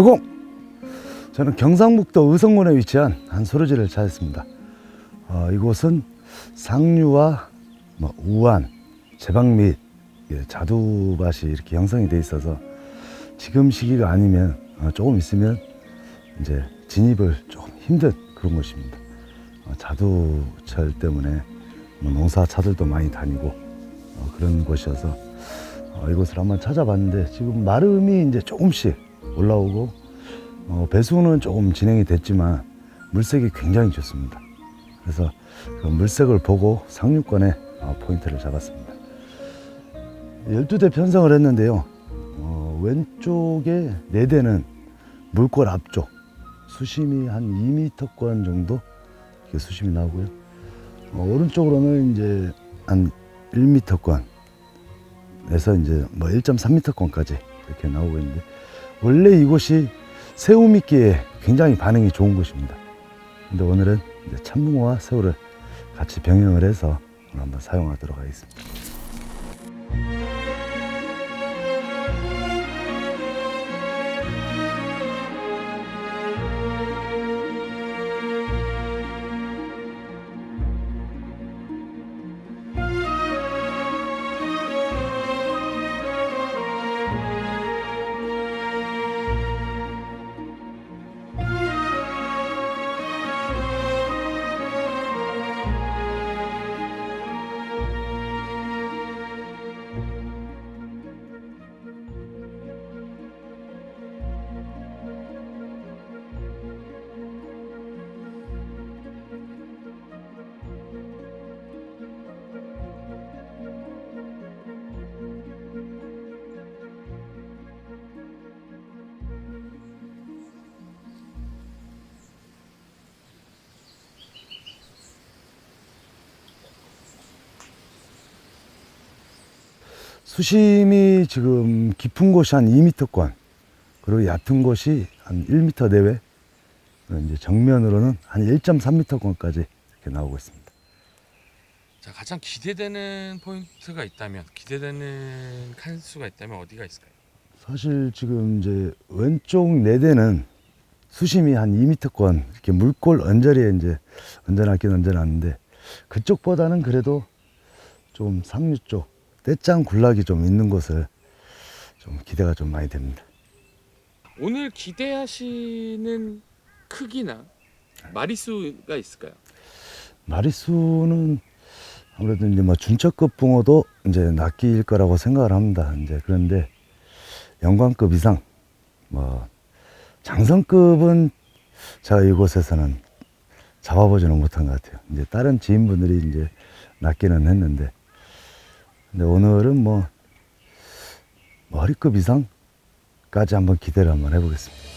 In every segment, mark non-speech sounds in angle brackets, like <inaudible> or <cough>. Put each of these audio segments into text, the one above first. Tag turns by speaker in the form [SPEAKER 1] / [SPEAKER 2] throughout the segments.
[SPEAKER 1] 여공! 저는 경상북도 의성군에 위치한 한 소로지를 찾았습니다. 어, 이곳은 상류와 뭐 우안, 제방 및 예, 자두밭이 이렇게 형성이 돼 있어서 지금 시기가 아니면 어, 조금 있으면 이제 진입을 조금 힘든 그런 곳입니다. 어, 자두철 때문에 뭐 농사차들도 많이 다니고 어, 그런 곳이어서 어, 이곳을 한번 찾아봤는데 지금 마름이 이제 조금씩 올라오고 어, 배수는 조금 진행이 됐지만 물색이 굉장히 좋습니다. 그래서 그 물색을 보고 상류권에 어, 포인트를 잡았습니다. 12대 편성을 했는데요. 어, 왼쪽에 4대는 물골 앞쪽 수심이 한 2m권 정도 이렇게 수심이 나오고요. 어, 오른쪽으로는 이제 한 1m권 에서 이제 뭐 1.3m권까지 이렇게 나오고 있는데 원래 이곳이 새우 미끼에 굉장히 반응이 좋은 곳입니다. 근데 오늘은 참붕어와 새우를 같이 병행을 해서 한번 사용하도록 하겠습니다. 수심이 지금 깊은 곳이 한 2m권, 그리고 얕은 곳이 한 1m 내외, 이제 정면으로는 한 1.3m권까지 이렇게 나오고 있습니다.
[SPEAKER 2] 자 가장 기대되는 포인트가 있다면 기대되는 칸수가 있다면 어디가 있을까요?
[SPEAKER 1] 사실 지금 이제 왼쪽 네 대는 수심이 한 2m권 이렇게 물골 언저리에 이제 얹어놨긴 얹어놨는데 그쪽보다는 그래도 좀 상류 쪽 떼짱 군락이 좀 있는 곳을 좀 기대가 좀 많이 됩니다.
[SPEAKER 2] 오늘 기대하시는 크기나 마리수가 있을까요?
[SPEAKER 1] 마리수는 아무래도 이제 뭐 준척급 붕어도 이제 낚일 거라고 생각을 합니다. 이제 그런데 영광급 이상 뭐 장성급은 제가 이곳에서는 잡아보지는 못한 것 같아요. 이제 다른 지인분들이 이제 낚기는 했는데 근데 오늘은 뭐 머리급 이상까지 한번 기대를 한번 해보겠습니다.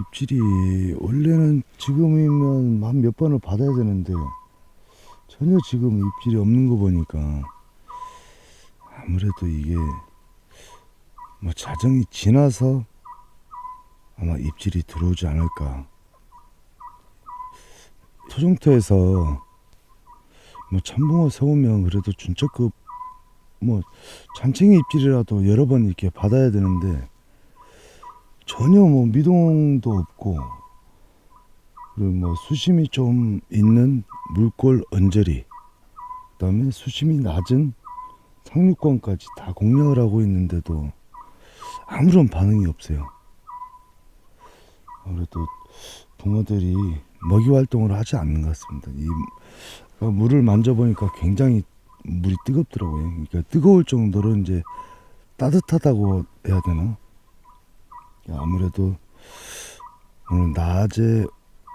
[SPEAKER 1] 입질이 원래는 지금이면 한 몇 번을 받아야 되는데 전혀 지금 입질이 없는 거 보니까 아무래도 이게 뭐 자정이 지나서 아마 입질이 들어오지 않을까. 토종터에서 뭐 참붕어 세우면 그래도 준척급 뭐 잔챙이 입질이라도 여러 번 이렇게 받아야 되는데 전혀 뭐 미동도 없고 그리고 뭐 수심이 좀 있는 물골 언저리 그다음에 수심이 낮은 상류권까지 다 공략을 하고 있는데도 아무런 반응이 없어요. 아무래도 붕어들이 먹이 활동을 하지 않는 것 같습니다. 이 그러니까 물을 만져보니까 굉장히 물이 뜨겁더라고요. 그러니까 뜨거울 정도로 이제 따뜻하다고 해야 되나? 아무래도 오늘 낮에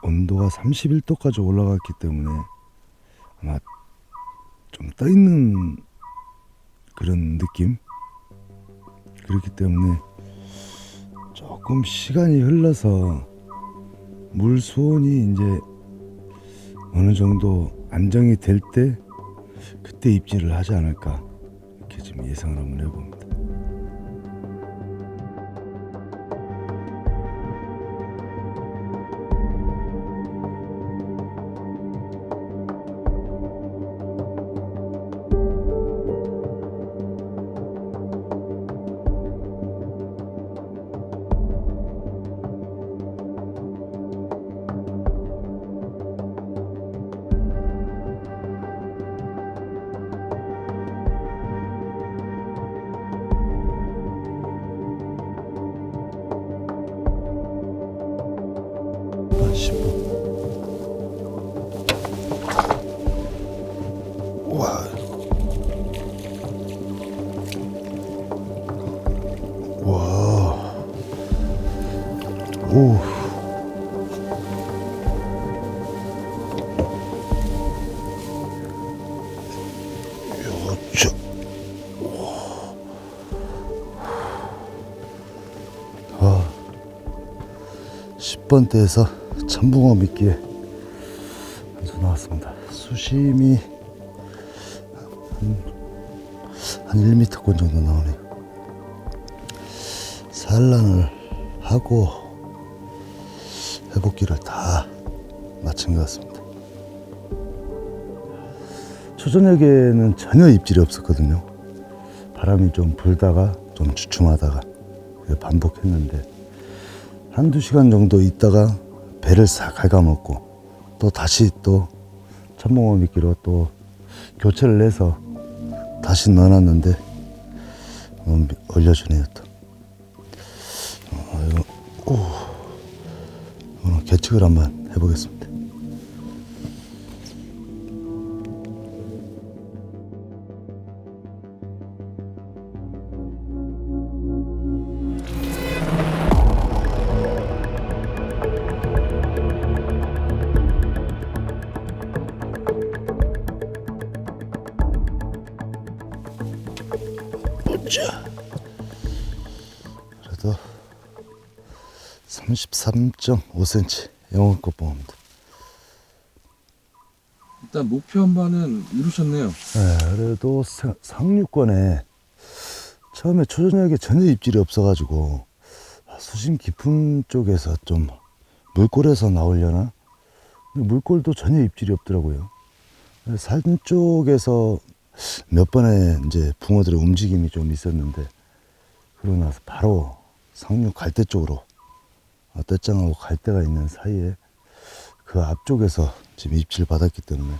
[SPEAKER 1] 온도가 31도까지 올라갔기 때문에 아마 좀 떠 있는 그런 느낌? 그렇기 때문에 조금 시간이 흘러서 물 수온이 이제 어느 정도 안정이 될 때 그때 입질을 하지 않을까 이렇게 지금 예상을 한번 해봅니다. 와. 와. 오. 요저. 아. 10번대에서 참붕어 미끼에 나왔습니다. 수심이 한 1m권 정도 나오네요. 산란을 하고 회복기를 다 마친 것 같습니다. 초저녁에는 전혀 입질이 없었거든요. 바람이 좀 불다가 좀 주춤하다가 반복했는데 한두 시간 정도 있다가 배를 싹 갉아먹고 또 다시 또 참봉어 미끼로 또 교체를 해서 다시 넣어놨는데 어, 올려주네요 또 어, 이거, 오, 오늘 계측을 한번 해보겠습니다 자 그래도 33.5cm 영혼껏 봅니다
[SPEAKER 3] 일단 목표 한 바는 이루셨네요.
[SPEAKER 1] 네, 그래도 사- 상류권에 처음에 초저녁에 전혀 입질이 없어가지고 아, 수심 깊은 쪽에서 좀 물골에서 나오려나? 근데 물골도 전혀 입질이 없더라고요. 산 쪽에서 몇 번의 이제 붕어들의 움직임이 좀 있었는데 그러고 나서 바로 상류 갈대 쪽으로 아, 떼짱하고 갈대가 있는 사이에 그 앞쪽에서 지금 입질 받았기 때문에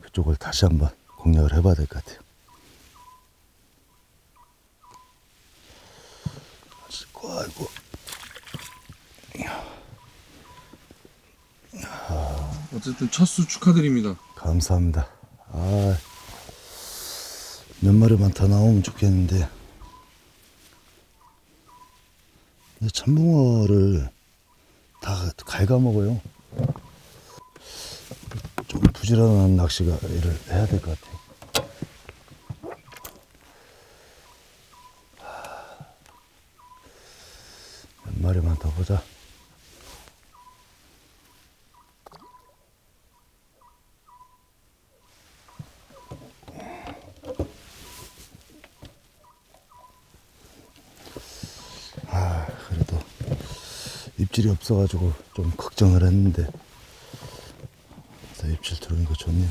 [SPEAKER 1] 그쪽을 다시 한번 공략을 해봐야 될 것 같아요. 아이고, 아이고.
[SPEAKER 3] 어쨌든 첫 수 축하드립니다.
[SPEAKER 1] 감사합니다. 아, 몇 마리만 더 나오면 좋겠는데. 참붕어를 다 갉아먹어요. 좀 부지런한 낚시가 일을 해야 될 것 같아요. 몇 마리만 더 보자. 입질이 없어가지고 좀 걱정을 했는데 입질 들어오니까 좋네요.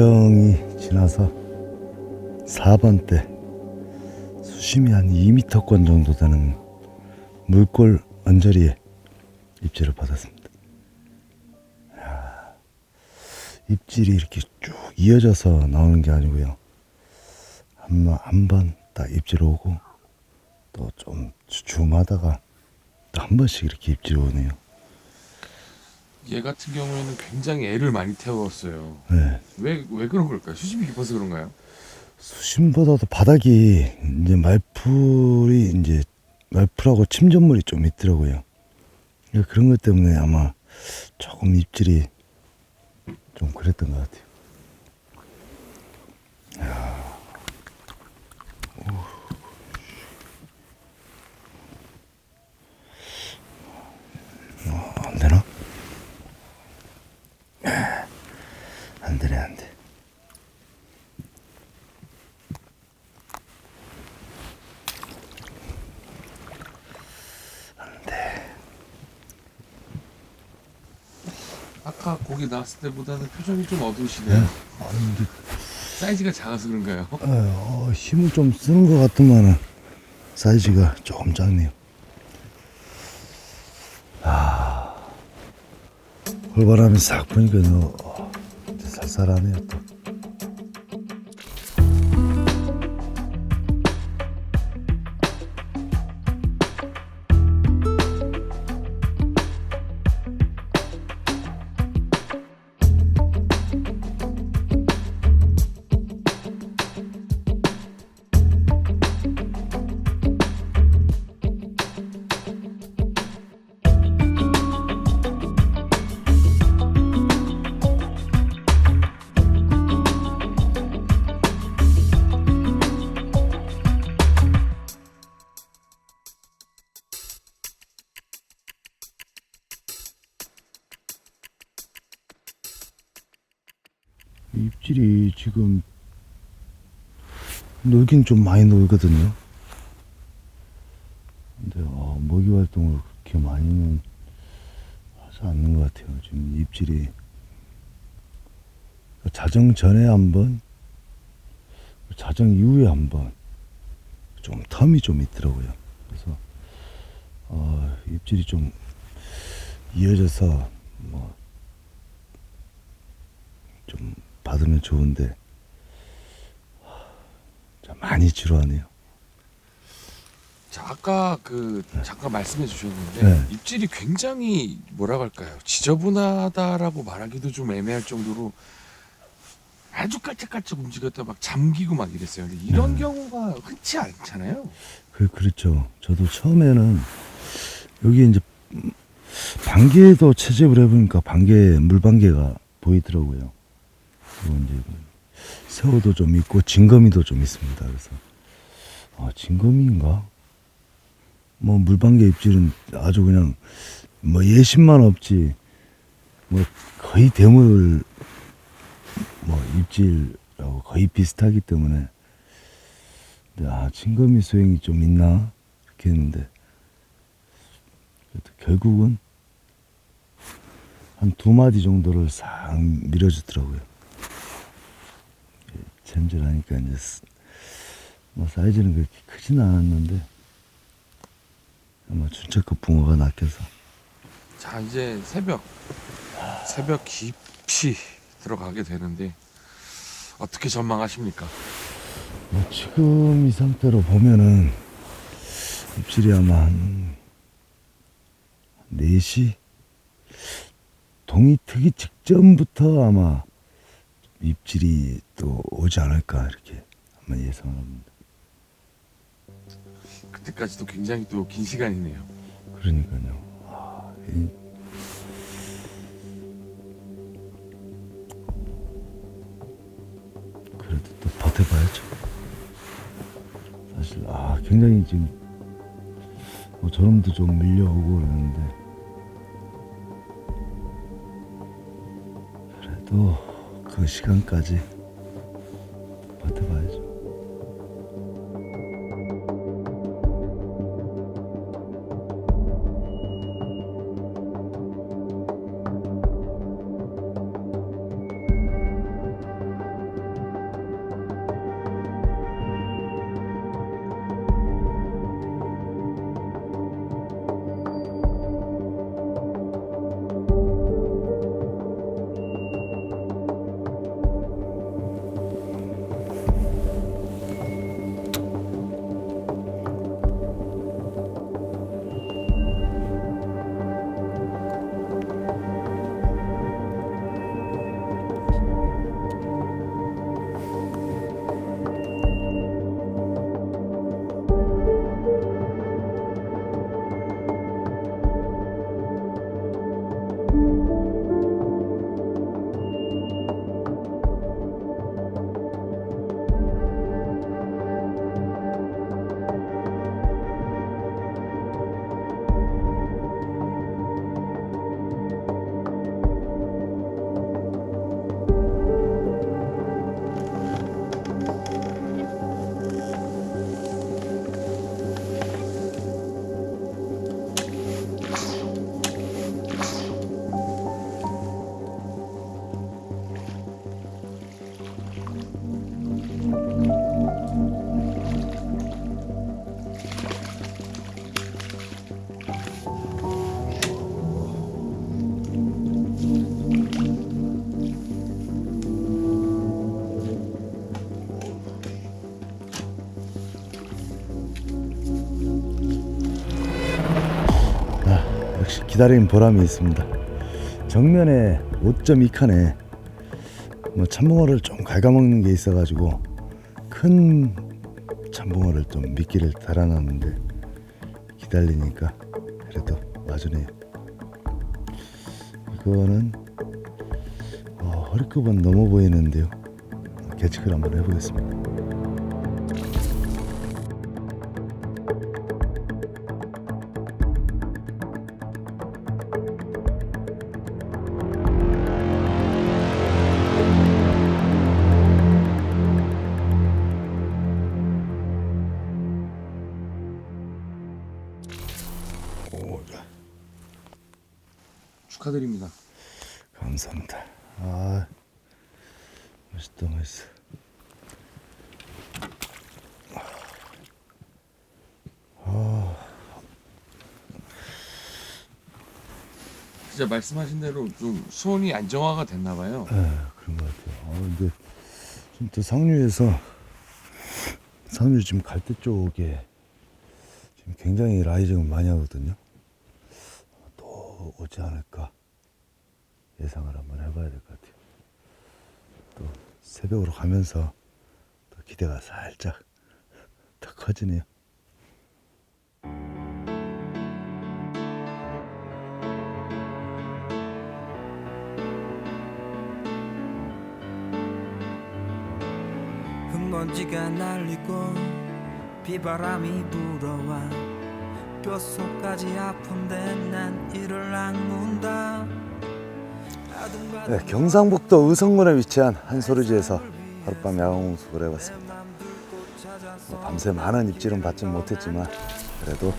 [SPEAKER 1] 자정이 지나서 4번 때 수심이 한 2m권 정도 되는 물골 언저리에 입질을 받았습니다. 이야, 입질이 이렇게 쭉 이어져서 나오는 게 아니고요. 한번 딱 입질 오고 또 좀 주춤하다가 또 한 번씩 이렇게 입질 오네요.
[SPEAKER 2] 얘 같은 경우에는 굉장히 애를 많이 태웠어요.
[SPEAKER 1] 네.
[SPEAKER 2] 왜 왜 그런 걸까요? 수심이 깊어서 그런가요?
[SPEAKER 1] 수심보다도 바닥이 이제 말풀이 이제 말풀하고 침전물이 좀 있더라고요. 그러니까 그런 것 때문에 아마 조금 입질이 좀 그랬던 것 같아요. 야. 어, 안 되나? 안 되네, 안 돼.
[SPEAKER 2] 아까 고기 나왔을 때보다는 표정이 좀 어두우시네요.
[SPEAKER 1] 아, 근데
[SPEAKER 2] 사이즈가 작아서 그런가요?
[SPEAKER 1] 어, 어, 힘을 좀 쓰는 것 같더만은 사이즈가 조금 작네요. 아, 홀바람이 싹너 어, 쌀쌀하네요 또. 지금 놀긴 좀 많이 놀거든요. 근데 어, 먹이 활동을 그렇게 많이는 하지 않는 것 같아요. 지금 입질이 자정 전에 한 번, 자정 이후에 한 번, 좀 텀이 좀 있더라고요. 그래서 어, 입질이 좀 이어져서 뭐 좀 받으면 좋은데 많이 지루하네요.
[SPEAKER 2] 자 아까 그 잠깐 말씀해 주셨는데
[SPEAKER 1] 네.
[SPEAKER 2] 입질이 굉장히 뭐라고 할까요? 지저분하다라고 말하기도 좀 애매할 정도로 아주 깔짝깔짝 움직였다 막 잠기고 막 이랬어요. 근데 이런
[SPEAKER 1] 네.
[SPEAKER 2] 경우가 흔치 않잖아요.
[SPEAKER 1] 그 그렇죠. 저도 처음에는 여기 이제 반개도 채집을 해보니까 반개 물반개가 보이더라고요. 그리고 이제 새우도 좀 있고 진거미도 좀 있습니다. 그래서 아 진거미인가? 뭐 물반개 입질은 아주 그냥 뭐 예심만 없지 뭐 거의 대물 뭐 입질하고 거의 비슷하기 때문에 아 진거미 수행이 좀 있나 이렇게 했는데 결국은 한 두 마디 정도를 싹 밀어주더라고요. 예, 잼질하니까 이제 스- 뭐 사이즈는 그렇게 크진 않았는데 아마 준체급 붕어가 낚여서
[SPEAKER 2] 자 이제 새벽 새벽 깊이 들어가게 되는데 어떻게 전망하십니까?
[SPEAKER 1] 뭐 지금 이 상태로 보면은 입질이 아마 한 4시 동이 트기 직전부터 아마 입질이 또 오지 않을까 이렇게 아마 예상을 합니다.
[SPEAKER 2] 그때까지도 굉장히 또 긴 시간이네요.
[SPEAKER 1] 그러니까요. 아, 이- 그래도 또 버텨봐야죠. 사실 아 굉장히 지금 뭐 저놈도 좀 밀려오고 그러는데 그래도 그 시간까지 버텨봐야죠. 기다린 보람이 있습니다. 정면에 5.2칸에 뭐 참붕어를 좀 갉아먹는 게 있어가지고 큰 참붕어를 좀 미끼를 달아놨는데 기다리니까 그래도 와주네요. 이거는 어, 허리급은 넘어 보이는데요. 개측을 한번 해보겠습니다. 맛있다, 맛있어.
[SPEAKER 2] 진짜 말씀하신 대로 좀 수온이 안정화가 됐나 봐요.
[SPEAKER 1] 에, 그런 것 같아요. 아, 근데 지금 또 상류에서 상류 지금 갈대 쪽에 지금 굉장히 라이징을 많이 하거든요. 또 오지 않을까 예상을 한번 해봐야 될 것 같아요. 새벽으로 가면서 또 기대가 살짝 <laughs> 더 커지네요.
[SPEAKER 4] 먼지가 날리고 비바람이 불어와 뼛속까지 아픈데 난 이를 악문다
[SPEAKER 1] 네, 경상북도 의성군에 위치한 한소리지에서 하룻밤 야영숙을 해봤습니다. 뭐 밤새 많은 입질은 받지 못했지만 그래도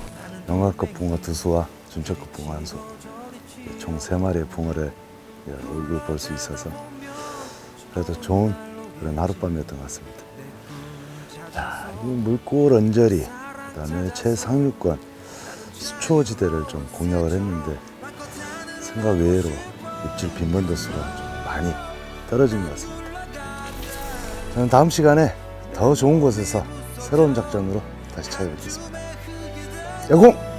[SPEAKER 1] 영화급 붕어 두 수와 준철급 붕어 한 수, 총 세 마리의 붕어를 예, 얼굴 볼 수 있어서 그래도 좋은 그런 하룻밤이었던 것 같습니다. 자, 이 물골 언저리, 그다음에 최상류권 수초지대를 좀 공략을 했는데 생각 외로 입질 빈번도 수가 좀 많이 떨어진 것 같습니다. 저는 다음 시간에 더 좋은 곳에서 새로운 작전으로 다시 찾아뵙겠습니다. 야공!